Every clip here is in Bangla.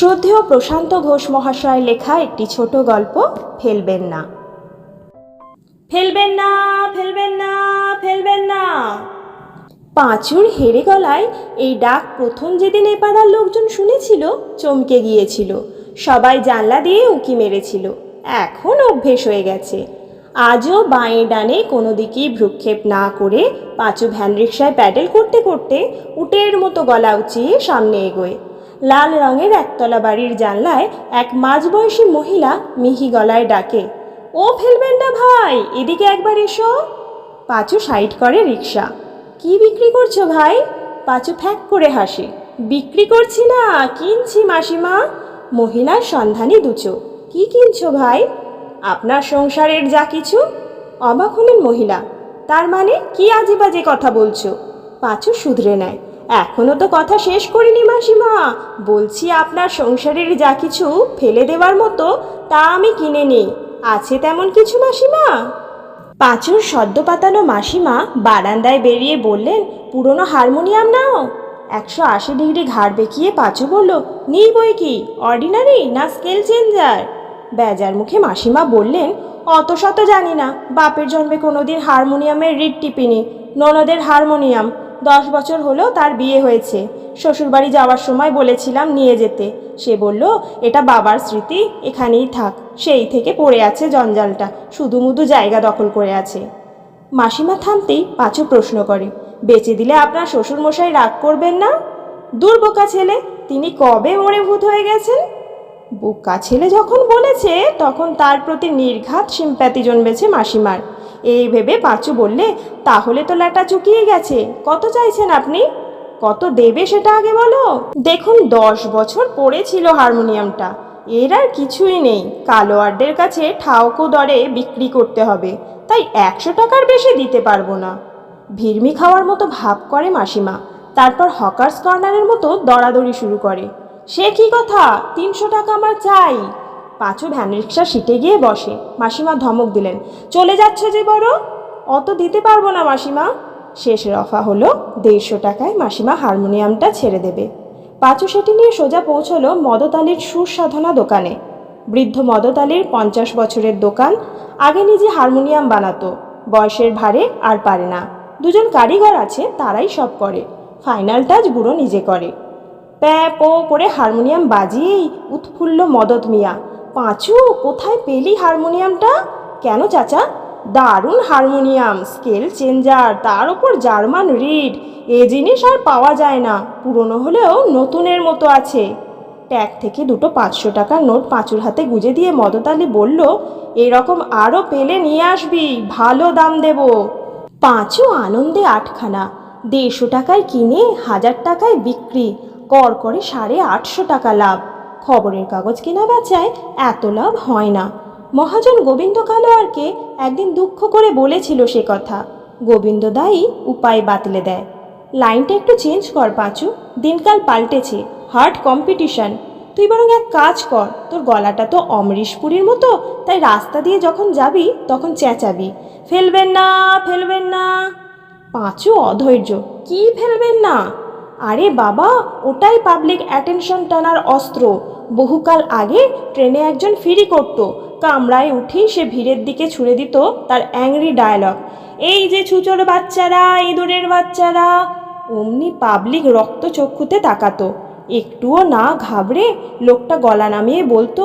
শ্রদ্ধেয় প্রশান্ত ঘোষ মহাশয় লেখা একটি ছোট গল্প, ফেলবেন না। ফেলবেন না ফেলবেন না ফেলবেন না। পাঁচুর হেরে গলায় এই ডাক প্রথম যেদিন এ পাড়ার লোকজন শুনেছিল, চমকে গিয়েছিল। সবাই জানলা দিয়ে উঁকি মেরেছিল। এখন অভ্যেস হয়ে গেছে। আজও বাঁয়ে ডানে কোনো দিকেই ভ্রুক্ষেপ না করে পাঁচু ভ্যান রিক্সায় প্যাডেল করতে করতে উটের মতো গলা উঁচিয়ে সামনে এগোয়। লাল রঙের একতলা বাড়ির জানলায় এক মাঝবয়সী মহিলা মিহি গলায় ডাকে, ও ফেলবেন না ভাই, এদিকে একবার এসো। পাঁচু সাইড করে রিক্সা কি বিক্রি করছ ভাই? পাঁচু ফ্যাক করে হাসে, বিক্রি করছি না, কিনছি মাসিমা। মহিলার সন্ধানী দুচো কি কিনছো ভাই? আপনার সংসারের যা কিছু? অবাক হলেন মহিলা, তার মানে কি আজে বাজে কথা বলছো? পাঁচু শুধরে নেয় এখনও তো কথা শেষ করিনি মাসিমা। বলছি আপনার সংসারের যা কিছু ফেলে দেওয়ার মতো, তা আমি কিনে নিই। আছে তেমন কিছু মাসিমা? পাঁচুর সদ্য পাতানো মাসিমা বারান্দায় বেরিয়ে বললেন, পুরনো হারমোনিয়াম নাও। একশো আশি ডিগ্রি ঘাড় বেঁকিয়ে পাঁচু বলল, নেই বই কি অর্ডিনারি না স্কেল চেঞ্জার বেজার মুখে মাসিমা বললেন, অত শত জানি না, বাপের জন্মে কোনোদিন হারমোনিয়ামের রিড টিপিনি, ননদের হারমোনিয়াম। দশ বছর হলো তার বিয়ে হয়েছে। শ্বশুরবাড়ি যাওয়ার সময় বলেছিলাম নিয়ে যেতে। সে বলল, এটা বাবার স্মৃতি, এখানেই থাক। সেই থেকে পড়ে আছে জঞ্জালটা। শুধু মুধু জায়গা দখল করে আছে। মাসিমা থামতেই পাঁচু প্রশ্ন করে, বেচে দিলে আপনার শ্বশুরমশাই রাগ করবেন না? দূর বোকা ছেলে, তিনি কবে মরে ভূত হয়ে গেছেন? বোকা ছেলে যখন বলেছে, তখন তার প্রতি নির্ঘাত সিম্প্যাতি জন্মেছে মাসিমার। এই ভেবে পাঁচু বললে, তাহলে তো ল্যাটা চুকিয়ে গেছে, কত চাইছেন আপনি? কত দেবে সেটা আগে বলো? দেখুন, দশ বছর পড়েছিল হারমোনিয়ামটা, এর আর কিছুই নেই কালোয়ারদের কাছে ঠাউকো দরে বিক্রি করতে হবে, তাই একশো টাকার বেশি দিতে পারব না। ভিড়মি খাওয়ার মতো ভাব করে মাসিমা, তারপর হকার্স কর্নারের মতো দরাদরি শুরু করে, সে কি কথা? তিনশো টাকা আমার চাই। পাঁচু ভ্যান রিক্সা সিটে গিয়ে বসে। মাসিমা ধমক দিলেন, চলে যাচ্ছে যে বড়? অত দিতে পারব না মাসিমা। শেষ রফা হলো দেড়শো টাকায় মাসিমা হারমোনিয়ামটা ছেড়ে দেবে। পাঁচু সেটি নিয়ে সোজা পৌঁছলো মদতালির সুসাধনা দোকানে। বৃদ্ধ মদতালির পঞ্চাশ বছরের দোকান, আগে নিজে হারমোনিয়াম বানাতো, বয়সের ভারে আর পারে না। দুজন কারিগর আছে, তারাই সব করে, ফাইনাল টাচ বুড়ো নিজে করে। প্যা পো করে হারমোনিয়াম বাজিয়েই উৎফুল্ল মদত মিয়া পাঁচু, কোথায় পেলি হারমোনিয়ামটা? কেন চাচা? দারুণ হারমোনিয়াম, স্কেল চেঞ্জার, তার ওপর জার্মান রিড, এ জিনিস আর পাওয়া যায় না, পুরনো হলেও নতুনের মতো আছে। ট্যাগ থেকে দুটো পাঁচশো টাকার নোট পাঁচুর হাতে গুজে দিয়ে মদতালি বলল, এরকম আরও পেলে নিয়ে আসবি, ভালো দাম দেব। পাঁচু আনন্দে আটখানা, দেড়শো টাকায় কিনে, হাজার টাকায় বিক্রি, কর করে সাড়ে আটশো টাকা লাভ। খবরের কাগজ কেনা বেচায় এত লাভ হয় না। মহাজন গোবিন্দ কালোয়ারকে একদিন দুঃখ করে বলেছিল সে কথা। গোবিন্দ দাই উপায় বাতলে দেয়। লাইনটা একটু চেঞ্জ কর পাঁচু, দিনকাল পাল্টেছে, হার্ড কম্পিটিশন। তুই বরং এক কাজ কর, তোর গলাটা তো অমরিশপুরীর মতো, তাই রাস্তা দিয়ে যখন যাবি, তখন চেঁচাবি। ফেলবেন না ফেলবেন না। পাঁচু অধৈর্য, কি ফেলবেন না? আরে বাবা, ওটাই পাবলিক অ্যাটেনশন টানার অস্ত্র। বহুকাল আগে ট্রেনে একজন ফিরি করত, কামরায় উঠেই সে ভিড়ের দিকে ছুড়ে দিত তার অ্যাংরি ডায়লগ এই যে ছুচোর বাচ্চারা, ইঁদুরের বাচ্চারা। অমনি পাবলিক রক্তচক্ষুতে তাকাতো। একটুও না ঘাবড়ে লোকটা গলা নামিয়ে বলতো,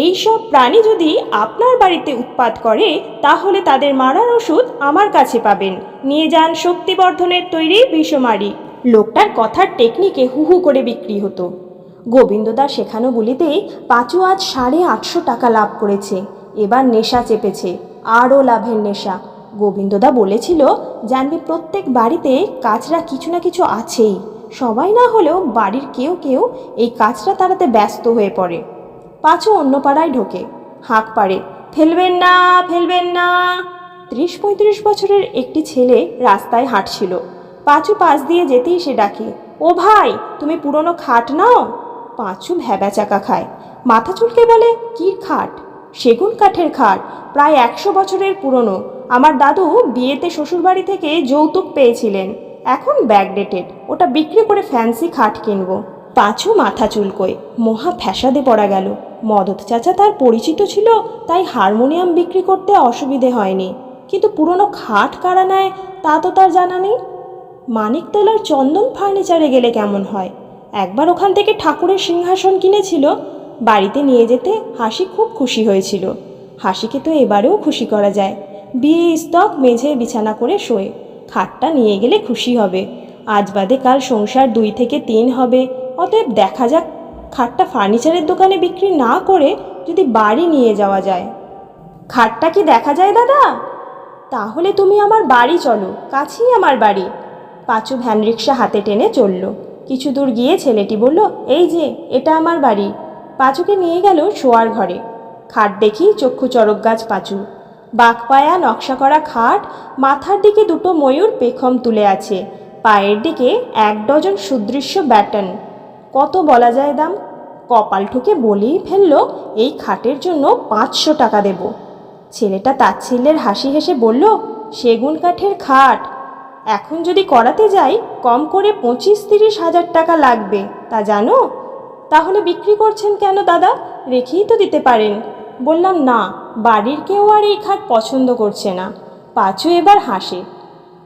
এই সব প্রাণী যদি আপনার বাড়িতে উৎপাত করে, তাহলে তাদের মারার ওষুধ আমার কাছে পাবেন। নিয়ে যান শক্তিবর্ধনের তৈরি বিষমারি। লোকটার কথার টেকনিকে হু হু করে বিক্রি হতো। গোবিন্দদা শেখানো বলিতেই পাঁচু আজ সাড়ে আটশো টাকা লাভ করেছে। এবার নেশা চেপেছে, আরও লাভের নেশা। গোবিন্দদা বলেছিল, জানবি প্রত্যেক বাড়িতে কাজরা কিছু না কিছু আছেই। সবাই না হলেও বাড়ির কেউ কেউ এই কাজটা তাড়াতে ব্যস্ত হয়ে পড়ে। পাঁচু অন্য পাড়ায় ঢোকে, হাঁক পাড়ে, ফেলবেন না ফেলবেন না। ত্রিশ পঁয়ত্রিশ বছরের একটি ছেলে রাস্তায় হাঁটছিল। পাঁচু পাশ দিয়ে যেতেই সে ডাকে, ও ভাই, তুমি পুরনো খাট নাও? পাঁচু ভ্যাবা চাকা খায়। মাথা চুলকে বলে, কি খাট? সেগুন কাঠের খাট, প্রায় একশো বছরের পুরনো। আমার দাদু বিয়েতে শ্বশুরবাড়ি থেকে যৌতুক পেয়েছিলেন। এখন ব্যাকডেটেড, ওটা বিক্রি করে ফ্যান্সি খাট কিনবো। পাঁচু মাথা চুলকোয়, মহা ফ্যাসাদে পড়া গেল। মদত চাচা তার পরিচিত ছিল, তাই হারমোনিয়াম বিক্রি করতে অসুবিধে হয়নি। কিন্তু পুরনো খাট কারা নেয়, তা তো তার জানা নেই। মানিকতলার চন্দন ফার্নিচারে গেলে কেমন হয়? একবার ওখান থেকে ঠাকুরের সিংহাসন কিনেছিল, বাড়িতে নিয়ে যেতে হাসি খুব খুশি হয়েছিল। হাসিকে তো এবারেও খুশি করা যায়। বিয়ে স্তক মেঝে বিছানা করে শোয়ে। খাটটা নিয়ে গেলে খুশি হবে। আজ বাদে কাল সংসার দুই থেকে তিন হবে। অতএব দেখা যাক, খাটটা ফার্নিচারের দোকানে বিক্রি না করে যদি বাড়ি নিয়ে যাওয়া যায়। খাটটা কি দেখা যায় দাদা? তাহলে তুমি আমার বাড়ি চলো, কাছেই আমার বাড়ি। পাঁচু ভ্যান রিক্সা হাতে টেনে চলল। কিছু দূর গিয়ে ছেলেটি বলল, এই যে, এটা আমার বাড়ি। পাঁচুকে নিয়ে গেল শোয়ার ঘরে। খাট দেখি চক্ষু চরক গাছ পাঁচু। বাঘপায়া নকশা করা খাট, মাথার দিকে দুটো ময়ূর পেখম তুলে আছে। পায়ের দিকে এক ডজন সুদৃশ্য ব্যাটন। কত বলা যায় দাম? কপাল ঠুকে বলেই ফেলল, এই খাটের জন্য পাঁচশো টাকা দেব। ছেলেটা তাচ্ছিল্যের হাসি হেসে বলল, সেগুন কাঠের খাট এখন যদি করাতে যাই, কম করে পঁচিশ তিরিশ হাজার টাকা লাগবে, তা জানো? তাহলে বিক্রি করছেন কেন দাদা? রেখেই তো দিতে পারেন। বললাম, না, বাড়ির কেউ আর এই খাট পছন্দ করছে না। পাঁচু এবার হাসে।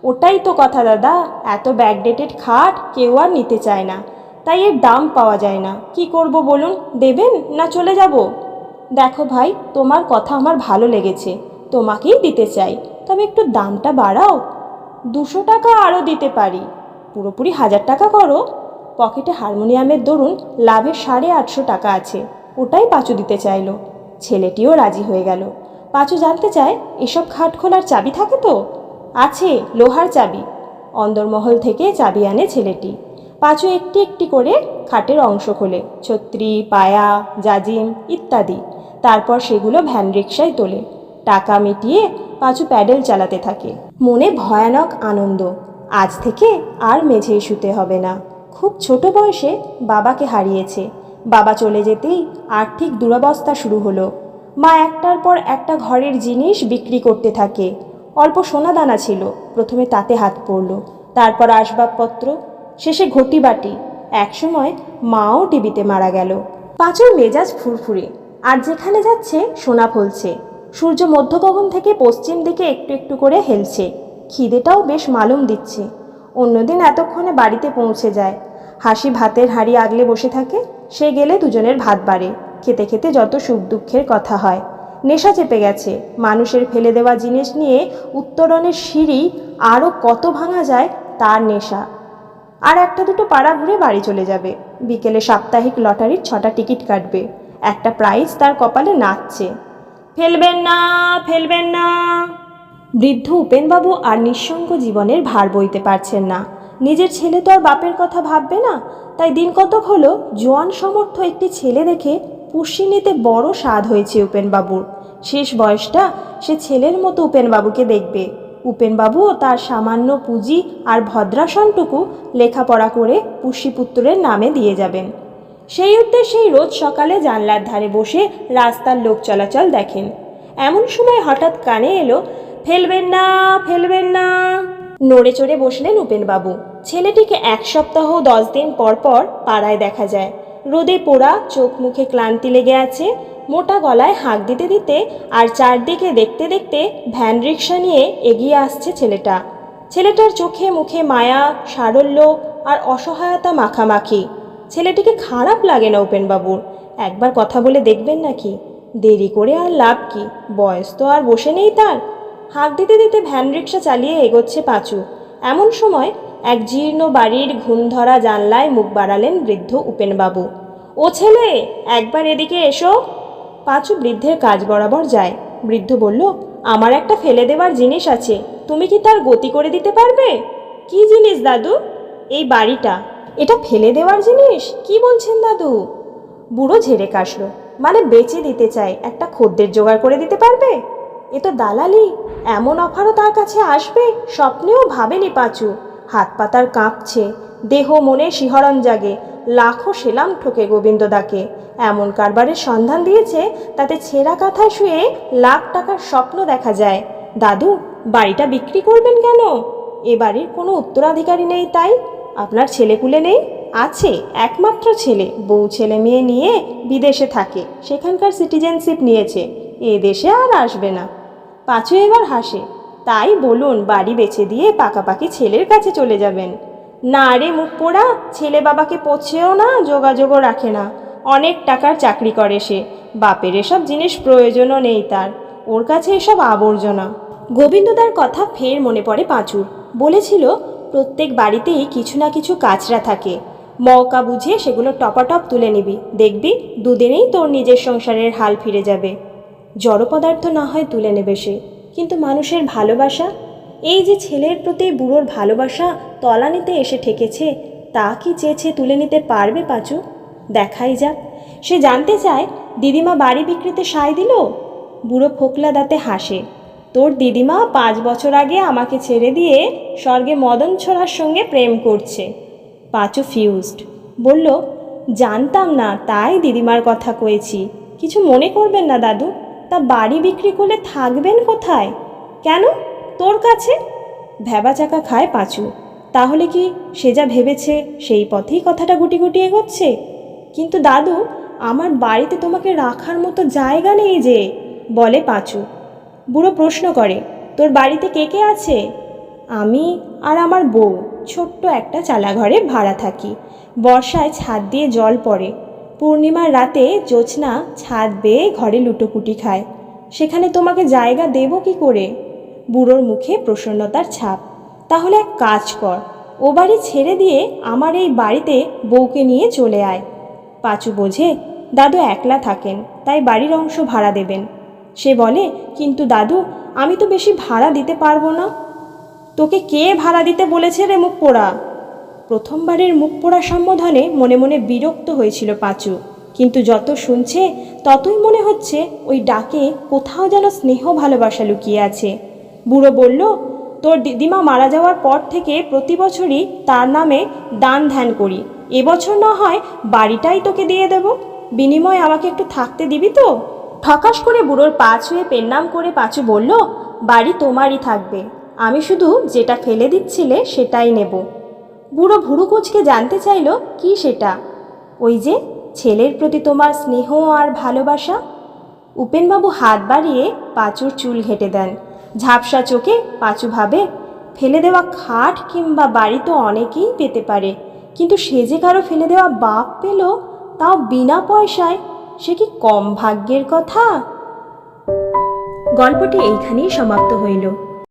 ওটাই তো কথা দাদা, এত ব্যাকডেটেড খাট কেউ আর নিতে চায় না। তাই এর দাম পাওয়া যায় না। কি করব বলুন, দেবেন না চলে যাব? দেখো ভাই, তোমার কথা আমার ভালো লেগেছে, তোমাকেই দিতে চাই। তবে একটু দামটা বাড়াও। দুশো টাকা আরও দিতে পারি। পুরোপুরি হাজার টাকা করো। পকেটে হারমোনিয়ামের দরুন লাভের সাড়ে আটশো টাকা আছে। ওটাই পাঁচু দিতে চাইলো। ছেলেটিও রাজি হয়ে গেল। পাঁচু জানতে চায়, এসব খাট খোলার চাবি থাকে তো? আছে, লোহার চাবি। অন্দরমহল থেকে চাবি আনে ছেলেটি। পাঁচু একটি একটি করে খাটের অংশ খোলে। ছত্রি, পায়া, জাজিম ইত্যাদি। তারপর সেগুলো ভ্যান রিক্সায় তোলে। টাকা মিটিয়ে পাঁচু প্যাডেল চালাতে থাকে। মনে ভয়ানক আনন্দ। আজ থেকে আর মেঝেই শুতে হবে না। খুব ছোট বয়সে বাবাকে হারিয়েছে। বাবা চলে যেতেই আর্থিক দুরবস্থা শুরু হলো। মা একটার পর একটা ঘরের জিনিস বিক্রি করতে থাকে। অল্প সোনাদানা ছিল, প্রথমে তাতে হাত পড়ল, তারপর আসবাবপত্র, শেষে ঘটি বাটি একসময় মাও টিভিতে মারা গেল। পাঁচুর মেজাজ ফুরফুরে। আর যেখানে যাচ্ছে, সোনা ফলছে। সূর্য মধ্যগগন থেকে পশ্চিম দিকে একটু একটু করে হেলছে। খিদেটাও বেশ মালুম দিচ্ছে। অন্যদিন এতক্ষণে বাড়িতে পৌঁছে যায়। হাসি ভাতের হাঁড়ি আগলে বসে থাকে। সে গেলে দুজনের ভাত বাড়ে। খেতে খেতে যত সুখ দুঃখের কথা হয়। নেশা চেপে গেছে। মানুষের ফেলে দেওয়া জিনিস নিয়ে উত্তরণের সিঁড়ি আরও কত ভাঙা যায় তার নেশা। আর একটা দুটো পাড়া ঘুরে বাড়ি চলে যাবে। বিকেলে সাপ্তাহিক লটারির ছটা টিকিট কাটবে। একটা প্রাইজ তার কপালে নাচছে। ফেলবেন না ফেলবেন না। বৃদ্ধ উপেনবাবু আর নিঃসঙ্গ জীবনের ভার বইতে পারছেন না। নিজের ছেলে তো আর বাপের কথা ভাববে না। তাই দিন কতক হলো জোয়ান সমর্থ একটি ছেলে দেখে পুষ্যি নিতে বড় স্বাদ হয়েছে উপেনবাবুর। শেষ বয়সটা সে ছেলের মতো উপেনবাবুকে দেখবে। উপেনবাবুও তার সামান্য পুঁজি আর ভদ্রাসনটুকু লেখাপড়া করে পুষ্যিপুত্রের নামে দিয়ে যাবেন। সেই উদ্দেশ্যেই রোজ সকালে জানলার ধারে বসে রাস্তার লোক চলাচল দেখেন। এমন সময় হঠাৎ কানে এলো, ফেলবেন না ফেলবেন না। নড়ে চড়ে বসলেন উপেনবাবু। ছেলেটিকে এক সপ্তাহ দশ দিন পর পর পাড়ায় দেখা যায়। রোদে পোড়া, চোখ মুখে ক্লান্তি লেগে আছে, মোটা গলায় হাঁক দিতে দিতে আর চারদিকে দেখতে দেখতে ভ্যান রিক্সা নিয়ে এগিয়ে আসছে ছেলেটা। ছেলেটার চোখে মুখে মায়া, সারল্য আর অসহায়তা মাখামাখি। ছেলেটিকে খারাপ লাগে না উপেনবাবুর। একবার কথা বলে দেখবেন নাকি। দেরি করে আর লাভ কি? বয়স তো আর বসে নেই তার। হাঁক দিতে দিতে ভ্যান রিক্সা চালিয়ে এগোচ্ছে পাঁচু। এমন সময় এক জীর্ণ বাড়ির ঘুম ধরা জানলায় মুখ বাড়ালেন বৃদ্ধ উপেনবাবু। ও ছেলে, একবার এদিকে এসো। পাঁচু বৃদ্ধের কাজ বরাবর যায়। বৃদ্ধ বলল, আমার একটা ফেলে দেওয়ার জিনিস আছে। তুমি কি তার গতি করে দিতে পারবে? কি জিনিস দাদু? এই বাড়িটা। এটা ফেলে দেওয়ার জিনিস? কি বলছেন দাদু? বুড়ো ঝেড়ে কাশলো। মানে বেচে দিতে চাই একটা খদ্দের জোগাড় করে দিতে পারবে? এ তো দালালি, এমন অফারও তার কাছে আসবে, স্বপ্নেও ভাবেনি পাঁচু। হাত পাতার কাঁপছে, দেহ মনে শিহরণ জাগে, লাখো সেলাম ঠোকে গোবিন্দদাকে এমন কারবারের সন্ধান দিয়েছে, তাতে ছেঁড়া কাঁথায় শুয়ে লাখ টাকার স্বপ্ন দেখা যায়। দাদু, বাড়িটা বিক্রি করবেন কেন? এ বাড়ির কোনো উত্তরাধিকারী নেই তাই? আপনার ছেলেপুলে নেই? আছে, একমাত্র ছেলে। বউ ছেলে মেয়ে নিয়ে বিদেশে থাকে, সেখানকার সিটিজেনশিপ নিয়েছে। এ দেশে আর আসবে না। পাঁচু এবার হাসে। তাই বলুন, বাড়ি বেছে দিয়ে পাকাপাকি ছেলের কাছে চলে যাবেন। না রে মুখ পোড়া, ছেলে বাবাকে পচেও না, যোগাযোগও রাখে না। অনেক টাকার চাকরি করে সে। বাপের এসব জিনিস প্রয়োজনও নেই তার। ওর কাছে এসব আবর্জনা। গোবিন্দদার কথা ফের মনে পড়ে পাঁচুর। বলেছিল প্রত্যেক বাড়িতেই কিছু না কিছু কাচরা থাকে। মৌকা বুঝে সেগুলো টপাটপ তুলে নিবি। দেখবি, দুদিনেই তোর নিজের সংসারের হাল ফিরে যাবে। জড় পদার্থ না হয় তুলে নেবে সে। কিন্তু মানুষের ভালোবাসা? এই যে ছেলের প্রতি বুড়োর ভালোবাসা তলানিতে এসে ঠেকেছে, তা কি চেয়েছে তুলে নিতে পারবে পাঁচু? দেখাই যাক। সে জানতে চায়, দিদিমা বাড়ি বিক্রিতে সায় দিল? বুড়ো ফোকলা দাঁতে হাসে। তোর দিদিমা পাঁচ বছর আগে আমাকে ছেড়ে দিয়ে স্বর্গে মদন ছোড়ার সঙ্গে প্রেম করছে। পাঁচু ফিউজড বলল, জানতাম না, তাই দিদিমার কথা কয়েছি। কিছু মনে করবেন না দাদু, তা বাড়ি বিক্রি করলে থাকবেন কোথায়? কেন? তোর কাছে? ভেবা চাকা খায় পাঁচু। তাহলে কি সে যা ভেবেছে, সেই পথেই কথাটা গুটি গুটি এগোচ্ছে? কিন্তু দাদু, আমার বাড়িতে তোমাকে রাখার মতো জায়গা নেই যে, বলে পাঁচু। বুড়ো প্রশ্ন করে, তোর বাড়িতে কে কে আছে? আমি আর আমার বউ, ছোট্ট একটা চালাঘরে ভাড়া থাকি। বর্ষায় ছাদ দিয়ে জল পড়ে। পূর্ণিমার রাতে জোছনা ছাদ বেয়ে ঘরে লুটোপুটি খায়। সেখানে তোমাকে জায়গা দেব কি করে? বুড়োর মুখে প্রসন্নতার ছাপ। তাহলে এক কাজ কর, ও বাড়ি ছেড়ে দিয়ে আমার এই বাড়িতে বউকে নিয়ে চলে আয়। পাঁচু বোঝে, দাদু একলা থাকেন, তাই বাড়ির অংশ ভাড়া দেবেন। সে বলে, কিন্তু দাদু, আমি তো বেশি ভাড়া দিতে পারব না। তোকে কে ভাড়া দিতে বলেছে রে মুখ পোড়া প্রথমবারের মুখ পোড়া সম্বোধনে মনে মনে বিরক্ত হয়েছিল পাঁচু। কিন্তু যত শুনছে, ততই মনে হচ্ছে ওই ডাকে কোথাও যেন স্নেহ ভালোবাসা লুকিয়ে আছে। বুড়ো বলল, তোর দিদিমা মারা যাওয়ার পর থেকে প্রতি বছরই তার নামে দান ধ্যান করি। এবছর না হয় বাড়িটাই তোকে দিয়ে দেব। বিনিময়ে আমাকে একটু থাকতে দিবি তো? ঠকাস করে বুড়োর পা ছুঁয়ে পেন্নাম করে পাঁচু বলল, বাড়ি তোমারই থাকবে। আমি শুধু যেটা ফেলে দিচ্ছিলে সেটাই নেব বুড়ো ভুরু কুচকে জানতে চাইল, কি সেটা? ওই যে ছেলের প্রতি তোমার স্নেহ আর ভালোবাসা উপেনবাবু হাত বাড়িয়ে পাঁচুর চুল ঘেটে দেন। ঝাপসা চোখে পাঁচু ভাবে, ফেলে দেওয়া খাট কিংবা বাড়ি তো অনেকেই পেতে পারে। কিন্তু সে যে কারও ফেলে দেওয়া বাপ পেল, তাও বিনা পয়সায় সে কি কম ভাগ্যের কথা? গল্পটি এইখানেই সমাপ্ত হইল।